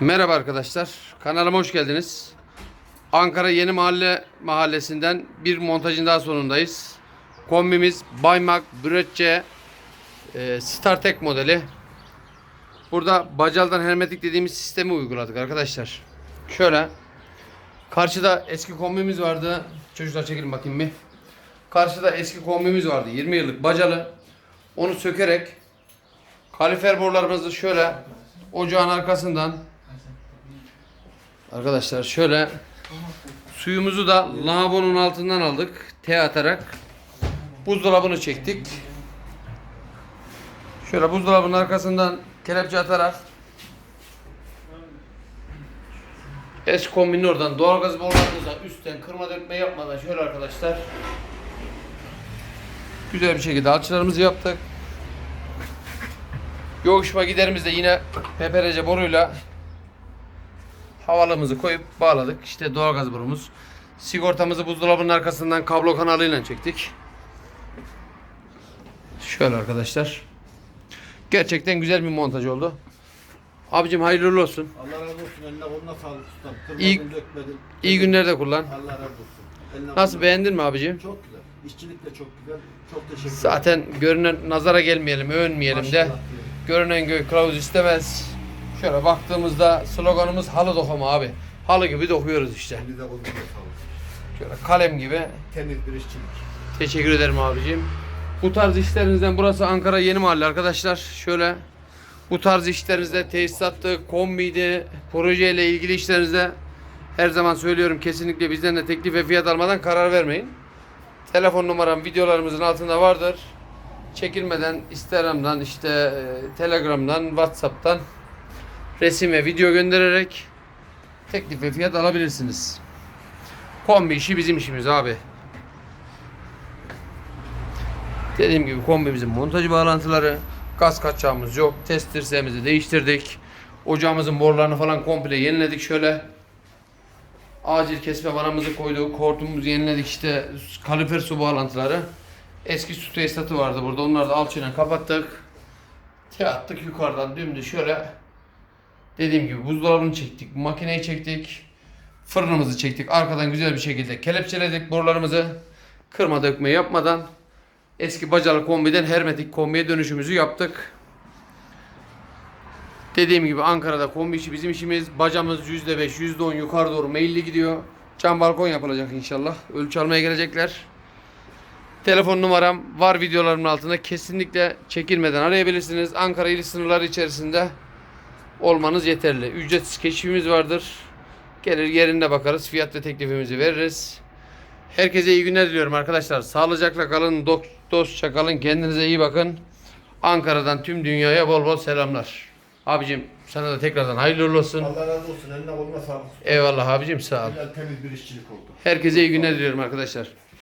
Merhaba arkadaşlar. Kanalıma hoş geldiniz. Ankara Yeni Mahalle mahallesinden bir montajın daha sonundayız. Kombimiz Baymak Bürötçe e, StarTech modeli. Burada bacaldan hermetik dediğimiz sistemi uyguladık arkadaşlar. Şöyle. Karşıda eski kombimiz vardı. Çocuklar çekilin bakayım bir. Karşıda eski kombimiz vardı. 20 yıllık bacalı. Onu sökerek kalifer borularımızı şöyle ocağın arkasından Arkadaşlar şöyle suyumuzu da lavabonun altından aldık. T atarak buzdolabını çektik. Şöyle buzdolabının arkasından kelepçe atarak Es kombinin oradan doğalgaz borularımıza üstten kırma dökme yapmadan şöyle arkadaşlar güzel bir şekilde alçılarımızı yaptık. Yoğuşma giderimizde yine PPRC boruyla havalımızı koyup bağladık. İşte doğalgaz borumuz. Sigortamızı buzdolabının arkasından kablo kanalıyla çektik. Şöyle arkadaşlar. Gerçekten güzel bir montaj oldu. Abicim hayırlı olsun. Allah razı olsun. Eline koluna sağlık ustam. Kırmadın, İyi- dökmedin. İyi günlerde kullan. Allah razı olsun. Eline Nasıl koluna- beğendin mi abicim? Çok güzel. İşçilik de çok güzel. Çok teşekkür ederim. Zaten görünen nazara gelmeyelim, övünmeyelim de. Maşallah diyorum. Görünen göğü kılavuz istemez. Şöyle baktığımızda sloganımız halı dokuma abi. Halı gibi dokuyoruz işte. Elinize kolunuza sağlık. Şöyle kalem gibi. Temiz bir işçilik. Teşekkür ederim abicim. Bu tarz işlerinizden burası Ankara Yeni Mahalle arkadaşlar. Şöyle bu tarz işlerinizde tesisattı, kombiydi, projeyle ilgili işlerinizde her zaman söylüyorum kesinlikle bizden de teklif ve fiyat almadan karar vermeyin. Telefon numaram videolarımızın altında vardır. Çekilmeden Instagram'dan işte e, Telegram'dan, Whatsapp'tan resim ve video göndererek teklif ve fiyat alabilirsiniz. Kombi işi bizim işimiz abi. Dediğim gibi kombimizin montajı bağlantıları, gaz kaçağımız yok. Test değiştirdik. Ocağımızın borularını falan komple yeniledik şöyle. Acil kesme vanamızı koyduk. Hortumumuzu yeniledik işte kalifer su bağlantıları. Eski su tesisatı vardı burada. Onları da alçıyla kapattık. Te yukarıdan dümdüz şöyle. Dediğim gibi buzdolabını çektik. Makineyi çektik. Fırınımızı çektik. Arkadan güzel bir şekilde kelepçeledik borularımızı. Kırma dökme yapmadan eski bacalı kombiden hermetik kombiye dönüşümüzü yaptık. Dediğim gibi Ankara'da kombi işi bizim işimiz. Bacamız %5, %10 yukarı doğru meyilli gidiyor. Cam balkon yapılacak inşallah. Ölçü almaya gelecekler. Telefon numaram var videolarımın altında. Kesinlikle çekilmeden arayabilirsiniz. Ankara ili sınırları içerisinde olmanız yeterli. Ücretsiz keşfimiz vardır. Gelir yerinde bakarız. Fiyat ve teklifimizi veririz. Herkese iyi günler diliyorum arkadaşlar. Sağlıcakla kalın, dostça kalın. Kendinize iyi bakın. Ankara'dan tüm dünyaya bol bol selamlar. Abicim sana da tekrardan hayırlı olsun. Allah razı olsun. Eline koluna sağlık. Eyvallah abicim sağ ol. Güzel temiz bir işçilik oldu. Herkese iyi günler diliyorum arkadaşlar.